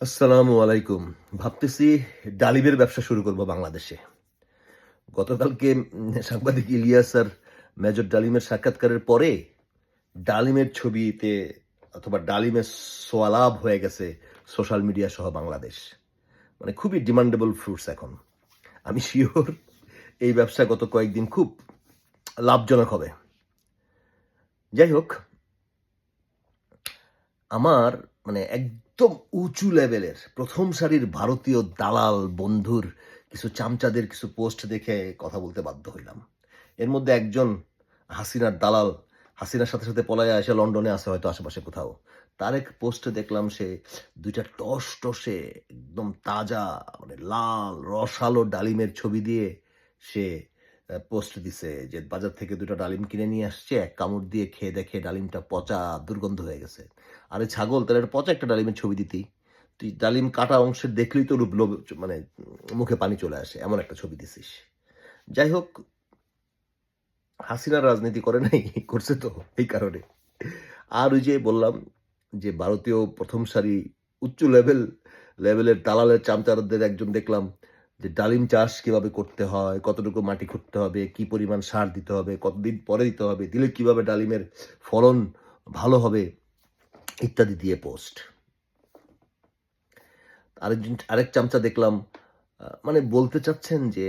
আসসালামু আলাইকুম। ভাবতেছি ডালিমের ব্যবসা শুরু করব বাংলাদেশে। গতকালকে সাংবাদিক ইলিয়াস আর মেজর ডালিমের সাক্ষাৎকারের পরে ডালিমের ছবিতে অথবা ডালিমের সোয়ালাভ হয়ে গেছে সোশ্যাল মিডিয়া সহ বাংলাদেশ। মানে খুবই ডিমান্ডেবল ফ্রুটস এখন। আমি শিওর এই ব্যবসা গত কয়েকদিন খুব লাভজনক হবে। যাই হোক, আমার মানে একদম উঁচু লেভেলের প্রথম সারির ভারতীয় দালাল বন্ধুর কিছু চামচাদের কিছু পোস্ট দেখে কথা বলতে বাধ্য হইলাম। এর মধ্যে একজন হাসিনার দালাল, হাসিনার সাথে সাথে পলায় এসে লন্ডনে আসে হয়তো আশেপাশে কোথাও। তার এক পোস্টে দেখলাম সে দুইটা টস টসে একদম তাজা মানে লাল, রসালো ডালিমের ছবি দিয়ে সে পোস্ট দিছে যে বাজার থেকে দুটো ডালিম কিনে নিয়ে আসছে, এক কামড় দিয়ে খেয়ে দেখে ডালিমটা পচা, দুর্গন্ধ হয়ে গেছে। আরে ছাগল, তাহলে পচা একটা ডালিমের ছবি দিতি। তুই ডালিম কাটা অংশের দেখলেই তো রূপ মানে মুখে পানি চলে আসে, এমন একটা ছবি দিছিস। যাই হোক হাসিনা রাজনীতি করে নাই, করছে তো এই কারণে। আর ওই যে বললাম যে ভারতীয় প্রথম সারি উচ্চ লেভেল লেভেলের দালালের চামচারদের একজন দেখলাম যে ডালিম চাষ কীভাবে করতে হয়, কতটুকু মাটি খুঁড়তে হবে, কি পরিমাণ সার দিতে হবে, কতদিন পরে দিতে হবে, দিলে কীভাবে ডালিমের ফলন ভালো হবে, ইত্যাদি দিয়ে পোস্ট আরেকজন আরেক চামচা দেখলাম মানে বলতে চাচ্ছেন যে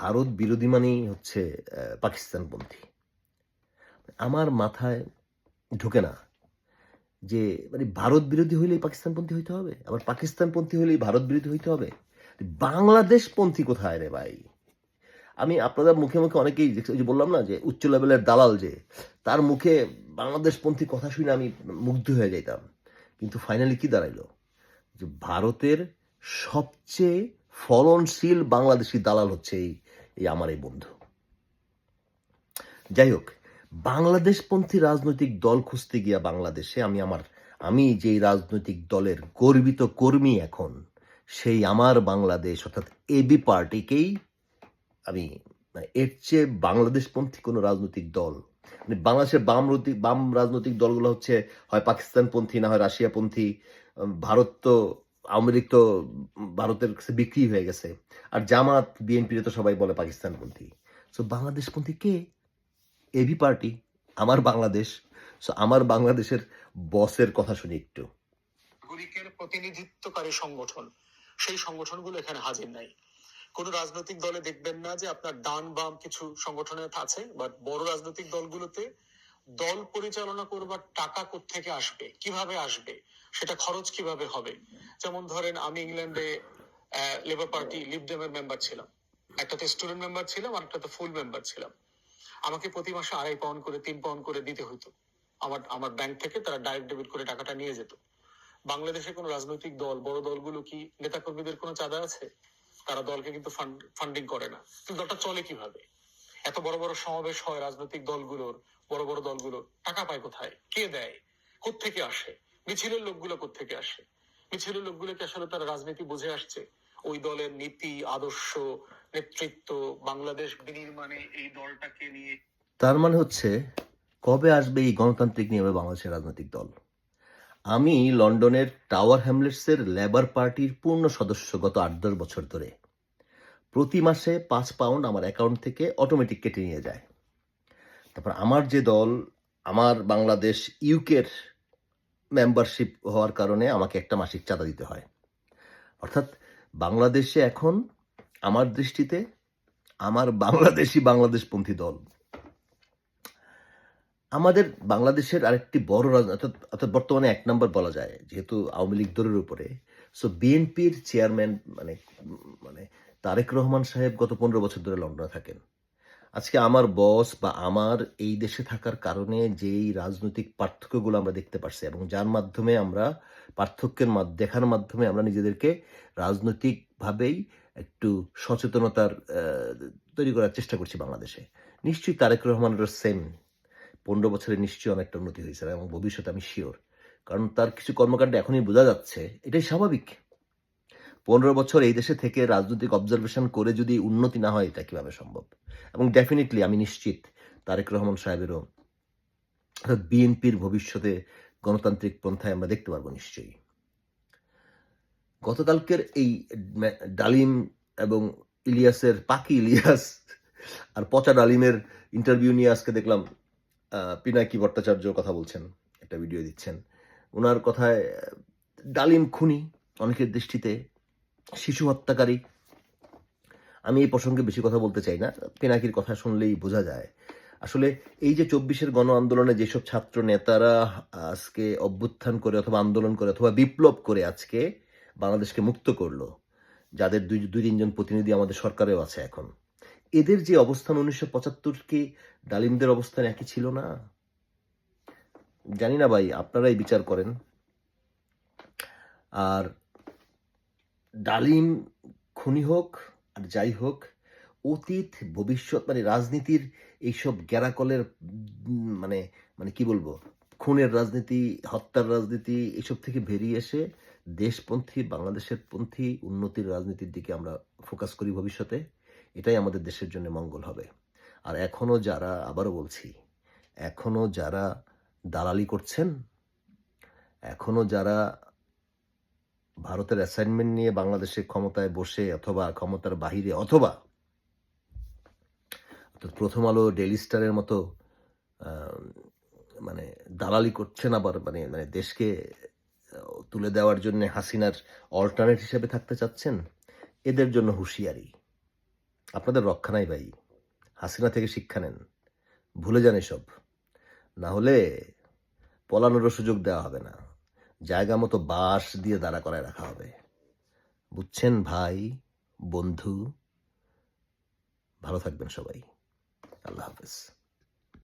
ভারত বিরোধী মানেই হচ্ছে পাকিস্তানপন্থী। আমার মাথায় ঢোকে না যে মানে ভারত বিরোধী হইলেই পাকিস্তানপন্থী হইতে হবে, আবার পাকিস্তানপন্থী হইলেই ভারত বিরোধী হইতে হবে। বাংলাদেশপন্থী কোথায় রে ভাই? আমি আপনাদের মুখে মুখে অনেকেই যে বললাম না যে, উচ্চ লেভেলের দালাল যে, তার মুখে বাংলাদেশপন্থী কথা শুনে আমি মুগ্ধ হয়ে যাইতাম। কিন্তু ফাইনালি কি দাঁড়াইলো? যে ভারতের সবচেয়ে ফলনশীল বাংলাদেশি দালাল হচ্ছে এই এই আমার এই বন্ধু। যাই হোক, বাংলাদেশপন্থী রাজনৈতিক দল খুঁজতে গিয়া বাংলাদেশে আমি আমার আমি যেই রাজনৈতিক দলের গর্বিত কর্মী এখন সেই আমার বাংলাদেশ, অর্থাৎ এবি পার্টিকেই আমি মানে এর চেয়ে বাংলাদেশপন্থী কোনো রাজনৈতিক দল মানে বাংলাদেশের বাম বাম রাজনৈতিক দলগুলো হচ্ছে, হয় পাকিস্তানপন্থী না হয় রাশিয়াপন্থী ভারত তো, আওয়ামী লীগ তো ভারতের কাছে বিক্রি হয়ে গেছে, আর জামাত বিএনপির তো সবাই বলে পাকিস্তানপন্থী। সো বাংলাদেশপন্থী কে? AB party, Amar Bangladesh. So আমার বাংলাদেশের বসের কথা শুনি একটু। প্রতিনিধিত্বকারী সংগঠন। সেই সংগঠনগুলো এখানে হাজির নাই। কোন রাজনৈতিক দলে দেখবেন না যে আপনার ডান বাম কিছু সংগঠনে আছে বাট বড় রাজনৈতিক দলগুলোতে দল পরিচালনা করবার টাকা থেকে আসবে, কীভাবে আসবে, সেটা খরচ কীভাবে হবে? যেমন ধরেন আমি ইংল্যান্ডে লেবার পার্টি লিবডেমের মেম্বার ছিলাম। একটাতে স্টুডেন্ট মেম্বার ছিলাম আর একটাতে ফুল মেম্বার ছিলাম। আমাকে প্রতি মাসে আড়াই পাউন্ড করে, তিন পাউন্ড করে দিতে হতো। আমার আমার ব্যাংক থেকে তারা ডাইরেক্ট ডেবিট করে টাকাটা নিয়ে যেত। বাংলাদেশে কোনো রাজনৈতিক দল, বড় দলগুলো কি নেতা কর্মীদের কোনো চাঁদা আছে? তারা দলকে কিন্তু ফান্ডিং করে না। কিন্তু দলটা চলে কীভাবে? এত বড় বড় সমাবেশ হয় রাজনৈতিক দলগুলোর, বড় বড় দলগুলোর। টাকা পায় কোথায়? কে দেয়? কোত্থেকে আসে? মিছিলের লোকগুলো কোত্থেকে আসে? মিছিলের লোকগুলো কি আসলে তারা রাজনীতি বুঝে আসছে? ওই দলের নীতি, আদর্শ, নেতৃত্ব, বাংলাদেশ বিনির্মাণে এই দলটাকে নিয়ে তার মানে হচ্ছে, কবে আসবে এই গণতান্ত্রিক নিয়মে বাংলাদেশের রাজনৈতিক দল? আমি লন্ডনের টাওয়ার হ্যামলেটসের লেবার পার্টির পূর্ণ সদস্য গত আট দশ বছর ধরে। প্রতি মাসে পাঁচ পাউন্ড আমার অ্যাকাউন্ট থেকে অটোমেটিক কেটে নিয়ে যায়। তারপর আমার যে দল, আমার বাংলাদেশ ইউকের মেম্বারশিপ হওয়ার কারণে আমাকে একটা মাসিক চাঁদা দিতে হয়। অর্থাৎ বাংলাদেশে এখন, আমার দৃষ্টিতে, আমার বাংলাদেশি বাংলাদেশপন্থী দল। আমাদের বাংলাদেশের আরেকটি বড় রাজনীতি অর্থাৎ বর্তমানে এক নম্বর বলা যায়, যেহেতু আওয়ামী লীগ দলের উপরে। সো বিএনপির চেয়ারম্যান মানে মানে তারেক রহমান সাহেব গত পনেরো বছর ধরে লন্ডনে থাকেন। আজকে আমার বস বা আমার এই দেশে থাকার কারণে যেই রাজনৈতিক পার্থক্যগুলো আমরা দেখতে পারছি, এবং যার মাধ্যমে আমরা, পার্থক্যের দেখার মাধ্যমে আমরা নিজেদেরকে রাজনৈতিকভাবেই একটু সচেতনতার তৈরি করার চেষ্টা করছি বাংলাদেশে। নিশ্চয়ই তারেক রহমানের সেম পনেরো বছরে নিশ্চয়ই অনেকটা উন্নতি হয়েছে এবং ভবিষ্যতে আমি শিওর কারণ তার কিছু কর্মকাণ্ড এখনই বোঝা যাচ্ছে, এটাই স্বাভাবিক। পনেরো বছর এই দেশে থেকে রাজনৈতিক অবজারভেশন করে যদি উন্নতি না হয়, এটা কীভাবে সম্ভব? এবং ডেফিনেটলি আমি নিশ্চিত তারেক রহমান সাহেবেরও অর্থাৎ বিএনপির ভবিষ্যতে গণতান্ত্রিক পন্থায় আমরা দেখতে পারব নিশ্চয়ই। গতকালকের এই ডালিম এবং ইলিয়াসের পাকি ইলিয়াস আর পচা ডালিমের ইন্টারভিউ নিয়ে আজকে দেখলাম পিনাকি ভট্টাচার্য কথা বলছেন, একটা ভিডিও দিচ্ছেন। ওনার কথায়, ডালিম খুনি, অনেকের দৃষ্টিতে শিশু হত্যাকারী। আমি এই প্রসঙ্গে বেশি কথা বলতে চাই না, পিনাকির কথা শুনলেই বোঝা যায়। আসলে এই যে চব্বিশের গণ আন্দোলনে যেসব ছাত্র নেতারা আজকে অভ্যুত্থান করে অথবা আন্দোলন করে অথবা বিপ্লব করে আজকে বাংলাদেশকে মুক্ত করল, যাদের দুই দুই, তিনজন প্রতিনিধি আমাদের সরকারেও আছে এখন। এদের যে অবস্থান উনিশশো পঁচাত্তর কি, ডালিমদের অবস্থান একই ছিল না? জানি না ভাই, আপনারাই বিচার করেন। আর ডালিম খুনি হোক আর যাই হোক, অতীত, ভবিষ্যৎ মানে রাজনীতির এইসব গ্যারাকলের মানে মানে কি বলব, খুনের রাজনীতি, হত্যার রাজনীতি, এসব থেকে বেরিয়ে এসে দেশপন্থী, বাংলাদেশের পন্থী উন্নতির রাজনীতির দিকে আমরা ফোকাস করি ভবিষ্যতে। এটাই আমাদের দেশের জন্য মঙ্গল হবে। আর এখনও যারা, আবারও বলছি, এখনও যারা দালালি করছেন, এখনও যারা ভারতের অ্যাসাইনমেন্ট নিয়ে বাংলাদেশে ক্ষমতায় বসে অথবা ক্ষমতার বাহিরে অথবা প্রথম আলো ডেলি স্টারের মতো মানে দালালি করছেন আবার মানে মানে দেশকে তুলে দেওয়ার জন্য হাসিনার অল্টারনেট হিসেবে থাকতে চাচ্ছেন, এদের জন্য হুঁশিয়ারি। আপনাদের রক্ষা নাই ভাই। হাসিনা থেকে শিক্ষা নেন। ভুলে যান এসব। না হলে পলানোরও সুযোগ দেওয়া হবে না। জায়গা মতো বাস দিয়ে দাঁড়া করায় রাখা হবে। বুঝছেন ভাই, বন্ধু? ভালো থাকবেন সবাই। আল্লাহ হাফেজ।